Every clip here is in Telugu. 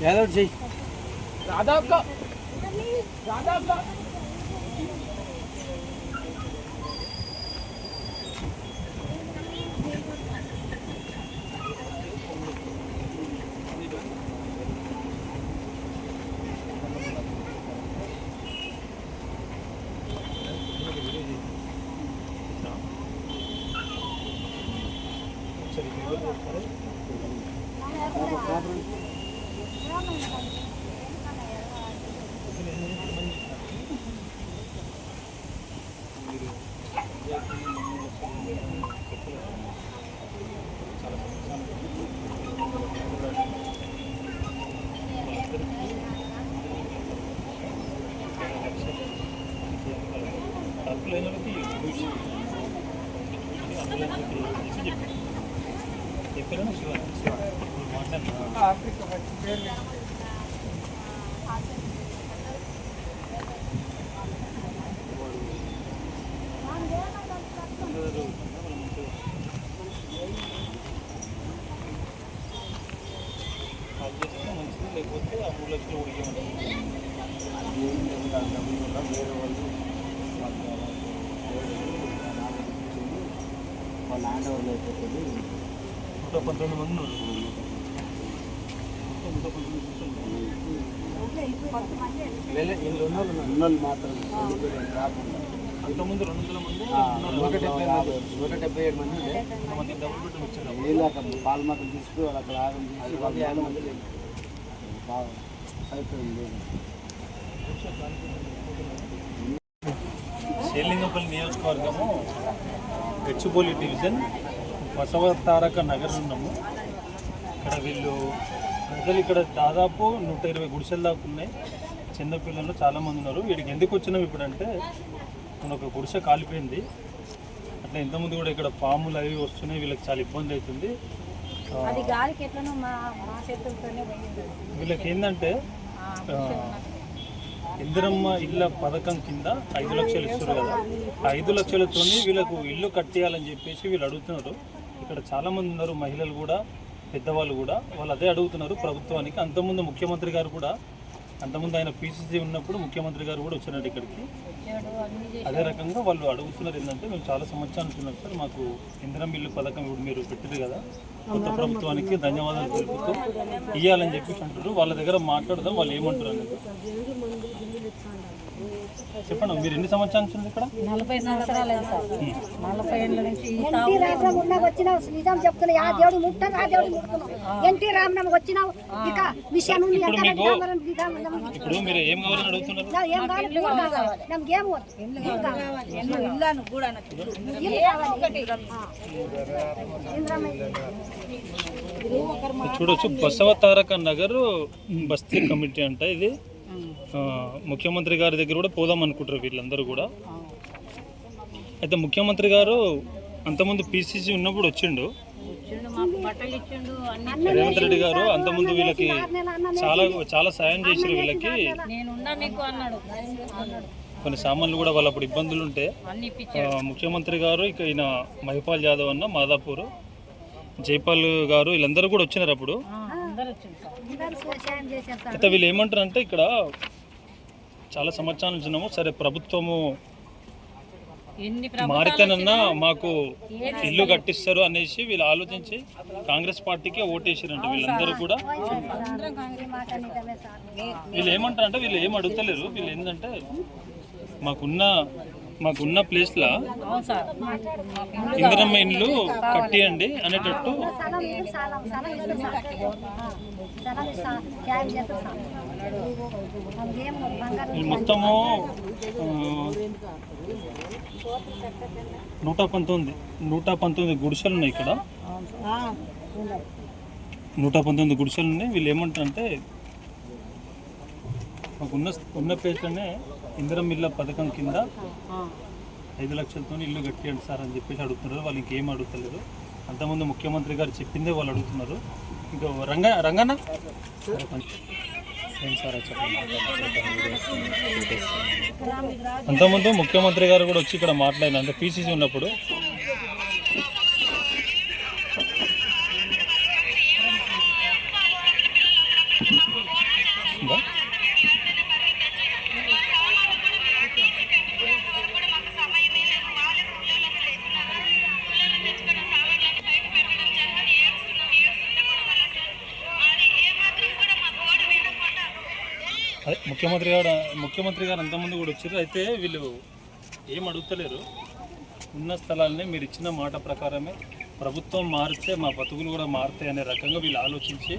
ఏదో ఒకటి చెయ్యి లేకపోతే ల్యాండ్ ఓవర్ అయిపోతుంది నూట పంతొమ్మిది మంది ఉన్నారు మాత్రం కాకుండా అంతకుముందు రెండు వందల మంది నూట డెబ్బై మంది నూట డెబ్బై ఏడు మంది డబుల్ బెడ్రూమ్ ఇచ్చారు వీళ్ళు అక్కడ పాలు మాత్రం తీసుకుని వాళ్ళు అక్కడ ఆగం చేసి వాళ్ళు మంది బాగా సరిపోయింది లేదు. నియోజకవర్గము గచ్చిబౌలి డివిజన్ బసవ తారక నగర్ ఉన్నాము. ఇక్కడ వీళ్ళు ప్రజలు ఇక్కడ దాదాపు నూట ఇరవై గుడిసెలు దాకా ఉన్నాయి. చిన్నపిల్లలు చాలామంది ఉన్నారు. వీడికి ఎందుకు వచ్చినాం ఇప్పుడు అంటే మన ఒక గుడిసె కాలిపోయింది. అట్లా ఇంతకుముందు కూడా ఇక్కడ పాములు అవి వస్తున్నాయి. వీళ్ళకి చాలా ఇబ్బంది అవుతుంది. వీళ్ళకి ఏంటంటే ఇందిరమ్మ ఇళ్ళ పథకం కింద ఐదు లక్షలు ఇస్తారు కదా. ఆ ఐదు లక్షలతోని వీళ్ళకు ఇల్లు కట్టేయాలని చెప్పేసి వీళ్ళు అడుగుతున్నారు. ఇక్కడ చాలామంది ఉన్నారు మహిళలు కూడా పెద్దవాళ్ళు కూడా. వాళ్ళు అదే అడుగుతున్నారు ప్రభుత్వానికి. అంతకుముందు ముఖ్యమంత్రి గారు కూడా అంతకుముందు ఆయన పీసీసీ ఉన్నప్పుడు ముఖ్యమంత్రి గారు కూడా వచ్చినారు ఇక్కడికి. అదే రకంగా వాళ్ళు అడుగుతున్నారు ఏంటంటే మేము చాలా సంవత్సరాలు అంటున్నాం సార్ మాకు ఇందిరం బిల్లు పథకం ఇప్పుడు మీరు పెట్టారు కదా కొత్త ప్రభుత్వానికి ధన్యవాదాలు తెలుపుతూ ఇవ్వాలని చెప్పేసి అంటారు వాళ్ళ దగ్గర మాట్లాడదాం వాళ్ళు ఏమంటారు అనేది. చెప్పండి మీరు ఎన్ని సంవత్సరాల నుంచి ఇక్కడ? నలభై సంవత్సరాలు సార్. నలభై ఏళ్ళ నుంచి ఎన్టీ రామ్ ఉన్నా వచ్చినావు నిజాం చెప్తున్నా ఆ దేవుడు ముట్టను ఆ దేవుడు ముట్టుకున్నావు ఎన్టీ రామ్ రామరామ్ వచ్చినావు ఇక విషయం ఉంది ఇప్పుడు మీరు ఏం కావాలని అడుగుతున్నారు? ఏం కావాలి? నమ్కి ఏం ఇల్లు ఇల్లాను కూడా చూడొచ్చు బసవ తారక నగర్ బస్తీ కమిటీ అంట ఇది. ముఖ్యమంత్రి గారి దగ్గర కూడా పోదాం అనుకుంటారు వీళ్ళందరూ కూడా. అయితే ముఖ్యమంత్రి గారు అంతకుముందు పీసీసీ ఉన్నప్పుడు వచ్చిండు. రేవంత్ రెడ్డి గారు అంతకుముందు వీళ్ళకి చాలా చాలా సాయం చేశారు వీళ్ళకి. కొన్ని సామాన్లు కూడా వాళ్ళు అప్పుడు ఇబ్బందులు ఉంటే ముఖ్యమంత్రి గారు ఇక ఈయన మహిపాల్ యాదవ్ అన్న మాదాపూర్ జైపాల్ గారు వీళ్ళందరూ కూడా వచ్చినారు అప్పుడు. అయితే వీళ్ళు ఏమంటారు అంటే ఇక్కడ చాలా సంవత్సరాల నుంచి ఉన్నాము సరే ప్రభుత్వము ఎన్ని మారితేనన్నా మాకు ఇల్లు కట్టిస్తారు అనేసి వీళ్ళు ఆలోచించి కాంగ్రెస్ పార్టీకే ఓటేసారంట వీళ్ళందరూ కూడా. వీళ్ళు ఏమంటారు అంటే వీళ్ళు ఏం అడుగుతలేరు. వీళ్ళు ఏంటంటే మాకున్న మాకున్న ప్లేస్లో అవును సార్ ఇందిరమ్మ ఇండ్లు కట్టియండి అనేటట్టు మొత్తము నూట పంతొమ్మిది నూట పంతొమ్మిది గుడిసెలు ఉన్నాయి ఇక్కడ. నూట పంతొమ్మిది గుడిసెలు ఉన్నాయి. వీళ్ళు ఏమంటారంటే మాకు ఉన్న ఉన్న ప్లేస్లోనే ఇందిరం ఇళ్ళ పథకం కింద ఐదు లక్షలతో ఇల్లు కట్టియండి సార్ అని చెప్పేసి అడుగుతున్నారు. వాళ్ళు ఇంకేం అడుగుతలేరు అంతకుముందు ముఖ్యమంత్రి గారు చెప్పిందే వాళ్ళు అడుగుతున్నారు. ఇంకా రంగ రంగన్న? అంతకుముందు ముఖ్యమంత్రి గారు కూడా వచ్చి ఇక్కడ మాట్లాడిన అంటే పీసీసీ ఉన్నప్పుడు ముఖ్యమంత్రి గారు ముఖ్యమంత్రి గారు అంతమంది కూడా వచ్చారు. అయితే వీళ్ళు ఏం అడుగుతలేరు. ఉన్న స్థలాలని మీరు ఇచ్చిన మాట ప్రకారమే ప్రభుత్వం మారితే మా బతుకులు కూడా మారుతాయి అనే రకంగా వీళ్ళు ఆలోచించి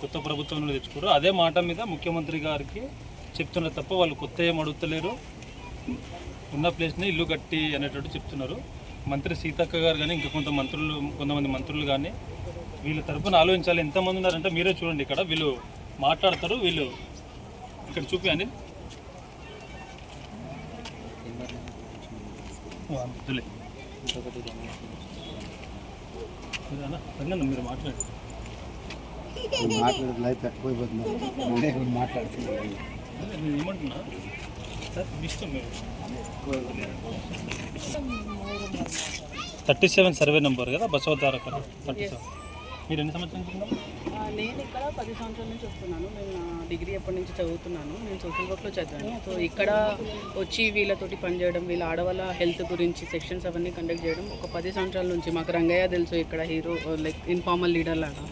కొత్త ప్రభుత్వంలో తెచ్చుకోరు అదే మాట మీద ముఖ్యమంత్రి గారికి చెప్తున్నారు తప్ప వాళ్ళు కొత్త ఏం అడుగుతలేరు. ఉన్న ప్లేస్ని ఇల్లు కట్టి అనేటట్టు చెప్తున్నారు. మంత్రి సీతక్క గారు కానీ ఇంకా కొంత మంత్రులు కొంతమంది మంత్రులు కానీ వీళ్ళ తరఫున ఆలోచించాలి. ఎంతమంది ఉన్నారంటే మీరే చూడండి ఇక్కడ. వీళ్ళు మాట్లాడతారు. వీళ్ళు ఇక్కడ చూపి అని మీరు మాట్లాడండి. మాట్లాడే లైఫ్ ఎక్కువైపోతుంది మాట్లాడుతున్నాను. నేను ఏమంటున్నా? సార్ ఇష్టం మీరు. థర్టీ సెవెన్ సర్వే నెంబర్ కదా బసవతారక థర్టీ సెవెన్. మీరు ఎన్ని సంవత్సరాల నుంచి నేను ఇక్కడ పది సంవత్సరాల నుంచి వస్తున్నాను. నేను నా డిగ్రీ ఎప్పటి నుంచి చదువుతున్నాను. నేను సోషల్ వర్క్లో చదివాను. సో ఇక్కడ వచ్చి వీళ్ళతోటి పనిచేయడం వీళ్ళ ఆడవాళ్ళ హెల్త్ గురించి సెక్షన్స్ అవన్నీ కండక్ట్ చేయడం ఒక పది సంవత్సరాల నుంచి. మాకు రంగయ్య తెలుసు ఇక్కడ హీరో లైక్ ఇన్ఫార్మల్ లీడర్ లాగా.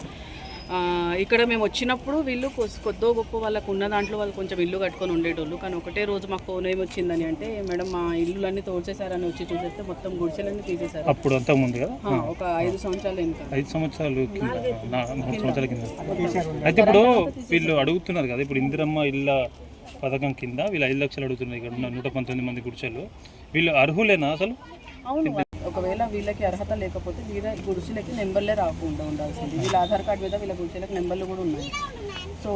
ఇక్కడ మేము వచ్చినప్పుడు వీళ్ళు కొద్దో గొప్ప వాళ్ళకు ఉన్న దాంట్లో వాళ్ళు కొంచెం ఇల్లు కట్టుకొని ఉండేటోళ్ళు. కానీ ఒకటే రోజు మాకు ఫోన్ ఏమొచ్చిందని అంటే మేడం మా ఇల్లులన్నీ తోడ్చేశారని వచ్చి చూసేస్తే మొత్తం గుడిసెలన్నీ తీసేశారు. అప్పుడు అంతా ముందు కదా ఆ, ఒక ఐదు సంవత్సరాలు ఐదు సంవత్సరాలు కింద నా మూడు సంవత్సరాల కింద. అయితే ఇప్పుడు వీళ్ళు అడుగుతున్నారు కదా ఇప్పుడు ఇందిరమ్మ ఇళ్ళ పథకం కింద వీళ్ళు ఐదు లక్షలు అడుగుతున్నారు ఇక్కడ ఉన్న నూట పంతొమ్మిది మంది గుడిసెలు వీళ్ళు అర్హులేనా అసలు? అవును ఒకవేళ వీళ్ళకి అర్హత లేకపోతే వీళ్ళ గుడిసెలకి నెంబర్లే రాకుండా ఉండాల్సింది. వీళ్ళ ఆధార్ కార్డు మీద వీళ్ళ గుడిసెలకు నెంబర్లు కూడా ఉన్నాయి. సో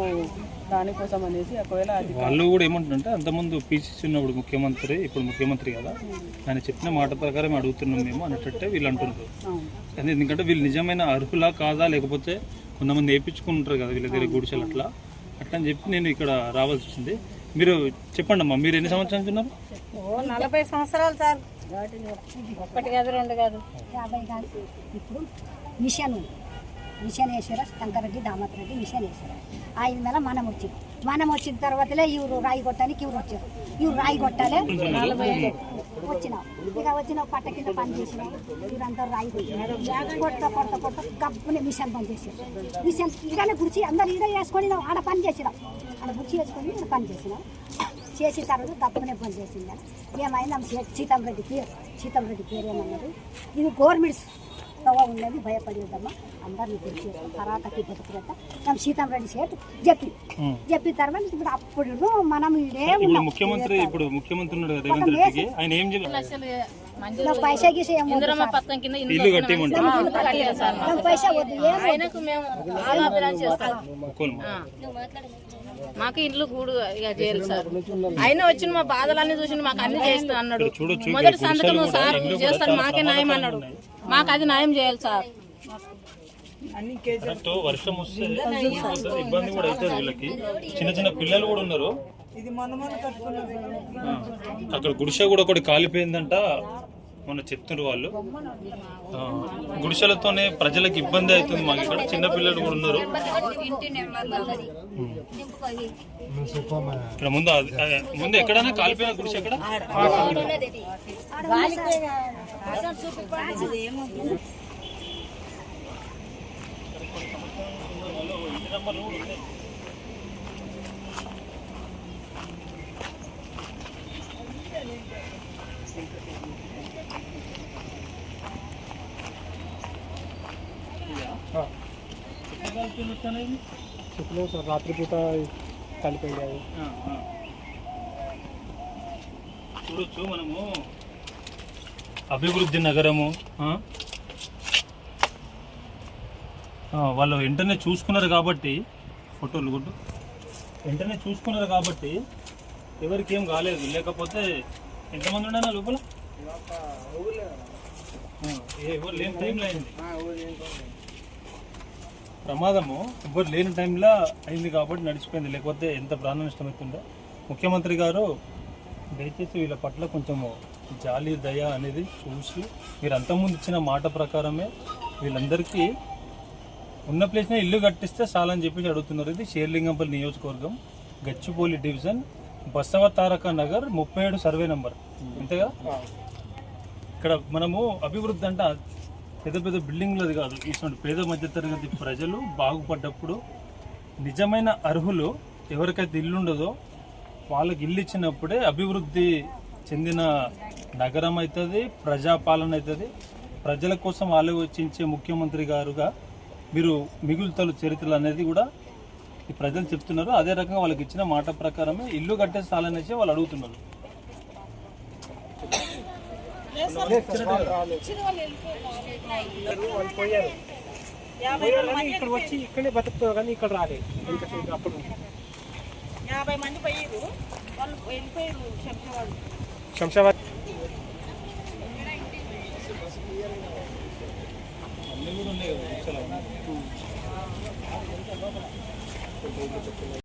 దానికోసం అనేసి ఒకవేళ అది వాళ్ళు కూడా ఏమంటారంటే అంతకుముందు పీసీసీ ఉన్నప్పుడు ముఖ్యమంత్రి ఇప్పుడు ముఖ్యమంత్రి కదా ఆయన చెప్పిన మాట ప్రకారం అడుగుతున్నాం మేము అన్నట్టే వీళ్ళు అంటున్నారు. అవును. కానీ ఎందుకంటే వీళ్ళు నిజమైన అర్హులా కాదా లేకపోతే కొంతమంది వేయించుకుంటారు కదా వీళ్ళ దగ్గర గుడిసెలు అట్లా. అట్లా అని చెప్పి నేను ఇక్కడ రావాల్సి వచ్చింది. మీరు చెప్పండి అమ్మా మీరు ఎన్ని సంవత్సరాలు ఉన్నారు? ఓ నలభై సంవత్సరాలు సార్. కాదు రెండు కాదు. యాభై కాదు. ఇప్పుడు మిషన్ మిషన్ వేసారు? శంకరెడ్డి దామత్ రెడ్డి మిషన్ వేసారు? ఆయన మేళ మనం వచ్చింది. మనం వచ్చిన తర్వాతలే ఇవరు రాయి కొట్టడానికి ఇవరు వచ్చారు. ఇవి రాయి కొట్టాలి. వచ్చినావు ఇక వచ్చిన పట్ట కింద పని చేసినాం. ఇదంతా రాయి కొట్ట కొట్ట కొట్ట గబ్బుని మిషన్ పని చేసారు మిషన్ ఇదనే గురించి అందరు ఇదే వేసుకొని ఆడ పని చేసినాం. ఆడ గురించి వేసుకొని పని చేసినాం. చేసిన తర్వాత తప్పనే పని చేసింది? ఏమైంది? ఆమె సీతం రెడ్డి పేరు సీతం రెడ్డి పేరు ఏమన్నారు ఇది గవర్నమెంట్ తవ ఉన్నది భయపడేదమ్మా అందరిని తెలిసి కరాకకి బతుకులట మేము సీతం రెడ్డి సేటు చెప్పి. చెప్పిన తర్వాత ఇప్పుడు అప్పుడు మనం ఇడే ఉన్నాం. ముఖ్యమంత్రి ఇప్పుడు ముఖ్యమంత్రి ఉన్నాడు కదా రేవంత్ రెడ్డికి. ఆయన ఏం చెప్పారు? నాకు పైసా గీసే. పథకం కింద ఇల్లు కట్టేయమంటారు? నాకు పైసా వద్దు ఏం వద్దు. ఆయనకు మేము ఆలాపన చేస్తాం. ఒక్కోలు. మాకు ఇండ్లు గూడు ఇక చేయాలి సార్. ఆయన వచ్చిన మా బాధలన్నీ చూసి మాకు అన్ని చేస్తా అన్నాడు. మొదటి సంతకం సార్ చేస్తాను మాకే న్యాయం అన్నాడు. మాకు అది న్యాయం చేయాలి సార్. అన్ని కేజీ కరెక్ట్ వర్షం వస్తే ఇబ్బంది కూడా అవుతుంది వీళ్ళకి. చిన్న చిన్న పిల్లలు కూడా ఉన్నారు. ఇది మన మన కట్టుకున్నది ఆ, అక్కడ గుడిసె కూడా ఒకటి కాలిపోయిందంట. మొన్న చెప్తున్నారు వాళ్ళు. గుడిసెలతోనే ప్రజలకు ఇబ్బంది అవుతుంది మాకు ఇక్కడ. చిన్నపిల్లలు కూడా ఉన్నారు. ఇక్కడ ముందు ముందు ఎక్కడైనా కాలిపోయిన గుడిసె ఎక్కడ? చెప్పులు రాత్రిపూట కలిపోయాయి. చూడొచ్చు మనము. అభివృద్ధి నగరము. వాళ్ళు వెంటనే చూసుకున్నారు కాబట్టి ఫోటోలు గుడ్డు వెంటనే చూసుకున్నారు కాబట్టి ఎవరికి ఏం కాలేదు. లేకపోతే ఎంతమంది ఉన్నారు లోపల? ఎవరు లేని టైంలో అయింది. ప్రమాదము ఎవ్వరు లేని టైంలో అయింది కాబట్టి నడిచిపోయింది. లేకపోతే ఎంత ప్రాణ నష్టం అవుతుందో. ముఖ్యమంత్రి గారు దయచేసి వీళ్ళ పట్ల కొంచెము జాలి దయ అనేది చూసి మీరు అంతకుముందు ఇచ్చిన మాట ప్రకారమే వీళ్ళందరికీ ఉన్న ప్లేస్నే ఇల్లు కట్టిస్తే చాలని చెప్పేసి అడుగుతున్నారు. ఇది షేర్లింగంపల్లి నియోజకవర్గం గచ్చిపోలి డివిజన్ బసవ తారక నగర్ ముప్పై ఏడు సర్వే నంబర్. అంతేగా? ఇక్కడ మనము అభివృద్ధి అంటే పెద్ద పెద్ద బిల్డింగ్లది కాదు. ఇటువంటి పేద మధ్యతరగతి ప్రజలు బాగుపడ్డప్పుడు నిజమైన అర్హులు ఎవరికైతే ఇల్లు ఉండదో వాళ్ళకి ఇల్లు ఇచ్చినప్పుడే అభివృద్ధి చెందిన నగరం అవుతుంది ప్రజాపాలన అవుతుంది ప్రజల కోసం ఆలోచించే ముఖ్యమంత్రి గారుగా మీరు మిగులుతలు చరిత్రలు అనేది కూడా ఈ ప్రజలు చెప్తున్నారు. అదే రకంగా వాళ్ళకి ఇచ్చిన మాట ప్రకారమే ఇల్లు కట్టే స్థాలనేసి వాళ్ళు అడుగుతున్నారు వాళ్ళు పోయారు పోయారని ఇక్కడ వచ్చి ఇక్కడే బతుకుతారు కానీ ఇక్కడ రాలేదు. ఇంకా అప్పుడు. యాభై మంది పోయారు. వాళ్ళు వెళ్ళిపోయారు శంషాబాద్. శంషాబాద్. అన్నీ కూడా ఉన్నాయి కదా